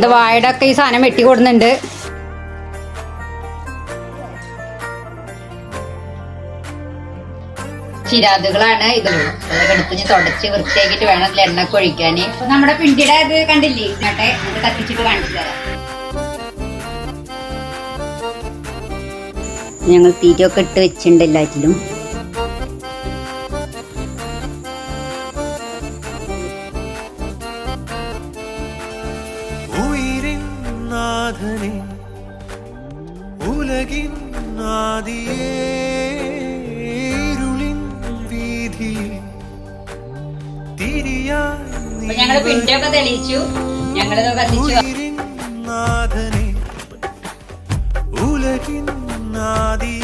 ഇത് വാഴയുടെ ഒക്കെ ഈ സാധനം വെട്ടി കൊടുക്കുന്നുണ്ട്. ചിരാതുകളാണ് ഇത് അതൊക്കെ എടുത്ത് തുടച്ച് വൃത്തിയാക്കിട്ട് വേണം എണ്ണ ഒഴിക്കാന് അപ്പൊ നമ്മുടെ പിണ്ടിയുടെ ഇത് കണ്ടില്ലേ? ഇങ്ങോട്ടെ നമുക്ക് കത്തിച്ചിട്ട് കാണിച്ചു തരാം. ഞങ്ങൾ തീറ്റയൊക്കെ ഇട്ട് വെച്ചിട്ടുണ്ട് എല്ലാറ്റിലും. നാഥനെ ഉലകിൻ ആദിയേരുളിൻ ഇരുളിൻ തിരിയാ തിരിയാൻ ഞങ്ങൾ പിണ്ടിയൊക്കെ തെളിയിച്ചു. ഞങ്ങളിത് കത്തിച്ചു നാഥനെ ഉലകിൻ ആദിയേ